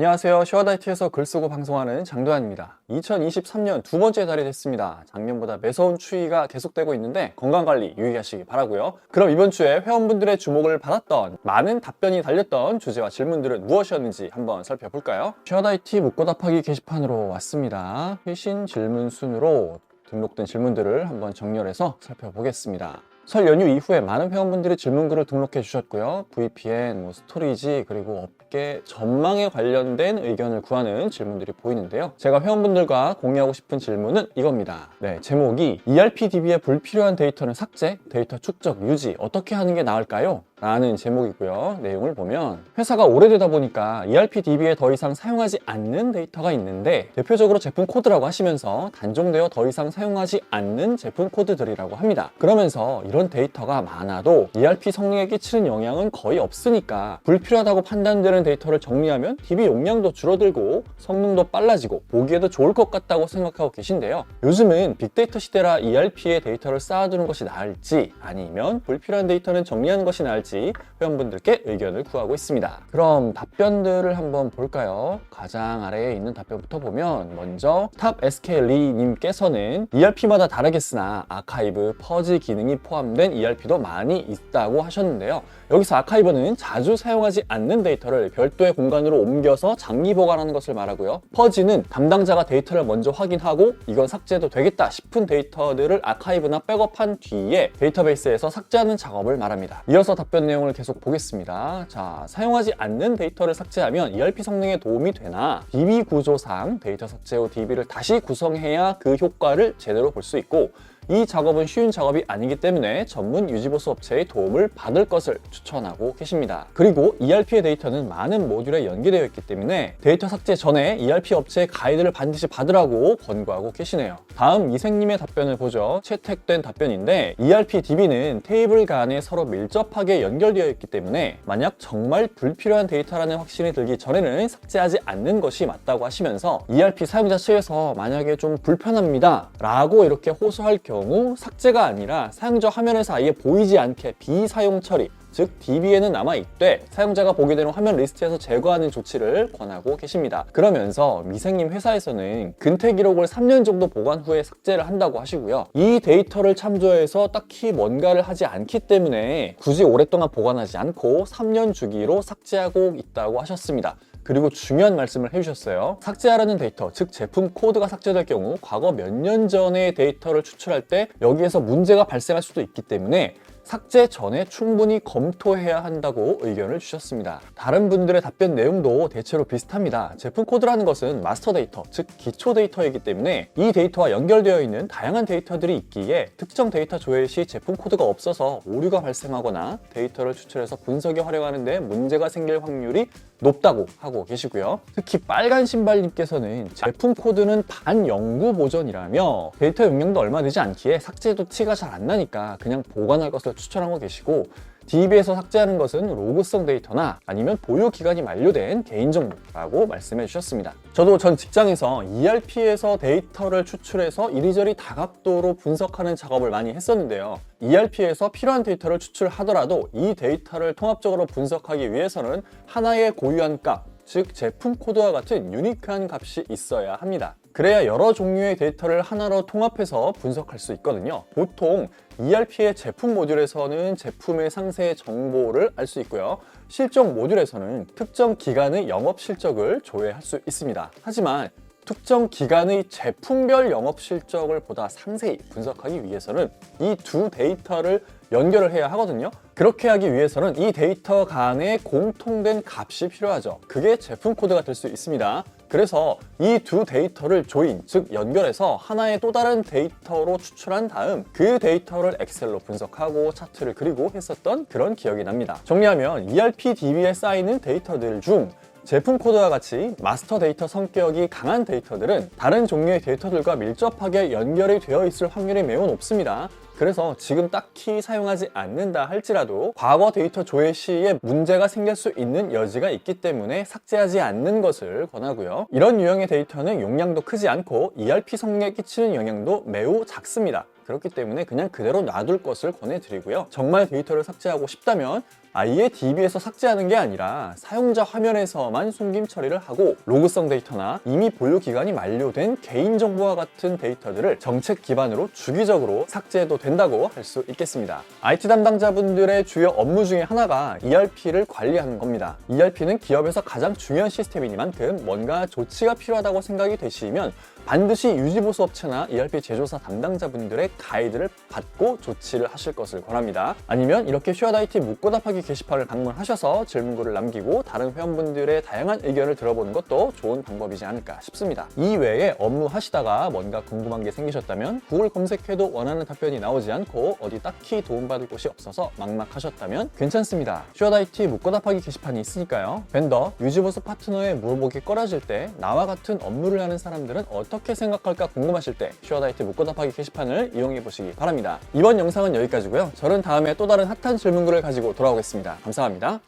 안녕하세요. 슈어다이트에서 글 쓰고 방송하는 장도환입니다. 2023년 두 번째 달이 됐습니다. 작년보다 매서운 추위가 계속되고 있는데 건강관리 유의하시기 바라고요. 그럼 이번 주에 회원분들의 주목을 받았던 많은 답변이 달렸던 주제와 질문들은 무엇이었는지 한번 살펴볼까요? 슈어다이트 묻고 답하기 게시판으로 왔습니다. 회신 질문 순으로 등록된 질문들을 한번 정렬해서 살펴보겠습니다. 설 연휴 이후에 많은 회원분들이 질문글을 등록해 주셨고요. VPN, 뭐 스토리지, 그리고 업계 전망에 관련된 의견을 구하는 질문들이 보이는데요. 제가 회원분들과 공유하고 싶은 질문은 이겁니다. 네, 제목이 ERPDB의 불필요한 데이터는 삭제, 데이터 축적, 유지 어떻게 하는 게 나을까요? 라는 제목이고요. 내용을 보면 회사가 오래되다 보니까 ERPDB에 더 이상 사용하지 않는 데이터가 있는데 대표적으로 제품 코드라고 하시면서 단종되어 더 이상 사용하지 않는 제품 코드들이라고 합니다. 그러면서 이런 데이터가 많아도 ERP 성능에 끼치는 영향은 거의 없으니까 불필요하다고 판단되는 데이터를 정리하면 DB 용량도 줄어들고 성능도 빨라지고 보기에도 좋을 것 같다고 생각하고 계신데요. 요즘은 빅데이터 시대라 ERP에 데이터를 쌓아두는 것이 나을지 아니면 불필요한 데이터는 정리하는 것이 나을지 회원분들께 의견을 구하고 있습니다. 그럼 답변들을 한번 볼까요? 가장 아래에 있는 답변부터 보면 먼저 탑 SK 리님께서는 ERP마다 다르겠으나 아카이브, 퍼지 기능이 포함된 ERP도 많이 있다고 하셨는데요. 여기서 아카이브는 자주 사용하지 않는 데이터를 별도의 공간으로 옮겨서 장기 보관하는 것을 말하고요. 퍼지는 담당자가 데이터를 먼저 확인하고 이건 삭제해도 되겠다 싶은 데이터들을 아카이브나 백업한 뒤에 데이터베이스에서 삭제하는 작업을 말합니다. 이어서 답변 내용을 계속 보겠습니다. 자, 사용하지 않는 데이터를 삭제하면 ERP 성능에 도움이 되나 DB 구조상 데이터 삭제 후 DB를 다시 구성해야 그 효과를 제대로 볼 수 있고 이 작업은 쉬운 작업이 아니기 때문에 전문 유지보수 업체의 도움을 받을 것을 추천하고 계십니다. 그리고 ERP의 데이터는 많은 모듈에 연계되어 있기 때문에 데이터 삭제 전에 ERP 업체의 가이드를 반드시 받으라고 권고하고 계시네요. 다음 이생님의 답변을 보죠. 채택된 답변인데 ERP DB는 테이블 간에 서로 밀접하게 연결되어 있기 때문에 만약 정말 불필요한 데이터라는 확신이 들기 전에는 삭제하지 않는 것이 맞다고 하시면서 ERP 사용자 측에서 만약에 좀 불편합니다 라고 이렇게 호소할 경우 삭제가 아니라 사용자 화면에서 아예 보이지 않게 비사용 처리 즉 DB에는 남아있되 사용자가 보게 되는 화면 리스트에서 제거하는 조치를 권하고 계십니다. 그러면서 미생님 회사에서는 근태 기록을 3년 정도 보관 후에 삭제를 한다고 하시고요. 이 데이터를 참조해서 딱히 뭔가를 하지 않기 때문에 굳이 오랫동안 보관하지 않고 3년 주기로 삭제하고 있다고 하셨습니다. 그리고 중요한 말씀을 해주셨어요. 삭제하라는 데이터, 즉 제품 코드가 삭제될 경우 과거 몇 년 전의 데이터를 추출할 때 여기에서 문제가 발생할 수도 있기 때문에 삭제 전에 충분히 검토해야 한다고 의견을 주셨습니다. 다른 분들의 답변 내용도 대체로 비슷합니다. 제품 코드라는 것은 마스터 데이터, 즉 기초 데이터이기 때문에 이 데이터와 연결되어 있는 다양한 데이터들이 있기에 특정 데이터 조회 시 제품 코드가 없어서 오류가 발생하거나 데이터를 추출해서 분석에 활용하는데 문제가 생길 확률이 높다고 하고 계시고요. 특히 빨간 신발님께서는 제품 코드는 반영구 보존이라며 데이터 용량도 얼마 되지 않기에 삭제도 티가 잘 안 나니까 그냥 보관할 것을 추천하고 계시고 DB에서 삭제하는 것은 로그성 데이터나 아니면 보유 기간이 만료된 개인 정보라고 말씀해 주셨습니다. 저도 전 직장에서 ERP에서 데이터를 추출해서 이리저리 다각도로 분석하는 작업을 많이 했었는데요. ERP에서 필요한 데이터를 추출하더라도 이 데이터를 통합적으로 분석하기 위해서는 하나의 고유한 값, 즉 제품 코드와 같은 유니크한 값이 있어야 합니다. 그래야 여러 종류의 데이터를 하나로 통합해서 분석할 수 있거든요. 보통 ERP의 제품 모듈에서는 제품의 상세 정보를 알 수 있고요. 실적 모듈에서는 특정 기간의 영업 실적을 조회할 수 있습니다. 하지만 특정 기간의 제품별 영업 실적을 보다 상세히 분석하기 위해서는 이 두 데이터를 연결을 해야 하거든요. 그렇게 하기 위해서는 이 데이터 간에 공통된 값이 필요하죠. 그게 제품 코드가 될 수 있습니다. 그래서 이 두 데이터를 조인, 즉 연결해서 하나의 또 다른 데이터로 추출한 다음 그 데이터를 엑셀로 분석하고 차트를 그리고 했었던 그런 기억이 납니다. 정리하면 ERP DB에 쌓이는 데이터들 중 제품 코드와 같이 마스터 데이터 성격이 강한 데이터들은 다른 종류의 데이터들과 밀접하게 연결이 되어 있을 확률이 매우 높습니다. 그래서 지금 딱히 사용하지 않는다 할지라도 과거 데이터 조회 시에 문제가 생길 수 있는 여지가 있기 때문에 삭제하지 않는 것을 권하고요. 이런 유형의 데이터는 용량도 크지 않고 ERP 성능에 끼치는 영향도 매우 작습니다. 그렇기 때문에 그냥 그대로 놔둘 것을 권해드리고요. 정말 데이터를 삭제하고 싶다면 아예 DB에서 삭제하는 게 아니라 사용자 화면에서만 숨김 처리를 하고 로그성 데이터나 이미 보유 기간이 만료된 개인정보와 같은 데이터들을 정책 기반으로 주기적으로 삭제해도 된다고 할 수 있겠습니다. IT 담당자분들의 주요 업무 중에 하나가 ERP를 관리하는 겁니다. ERP는 기업에서 가장 중요한 시스템이니만큼 뭔가 조치가 필요하다고 생각이 되시면 반드시 유지보수 업체나 ERP 제조사 담당자분들의 가이드를 받고 조치를 하실 것을 권합니다. 아니면 이렇게 슈아다이티 묻고 답하기 게시판을 방문하셔서 질문글을 남기고 다른 회원분들의 다양한 의견을 들어보는 것도 좋은 방법이지 않을까 싶습니다. 이 외에 업무 하시다가 뭔가 궁금한 게 생기셨다면 구글 검색해도 원하는 답변이 나오지 않고 어디 딱히 도움받을 곳이 없어서 막막하셨다면 괜찮습니다. 슈아다이티 묻고 답하기 게시판이 있으니까요. 벤더, 유지보수 파트너에 물어보기 꺼려질 때 나와 같은 업무를 하는 사람들은 어떻게 생각할까 궁금하실 때 슈아다이티 묻고 답하기 게시판을 이용해 보시기 바랍니다. 이번 영상은 여기까지고요. 저는 다음에 또 다른 핫한 질문글을 가지고 돌아오 겠습니다. 감사합니다.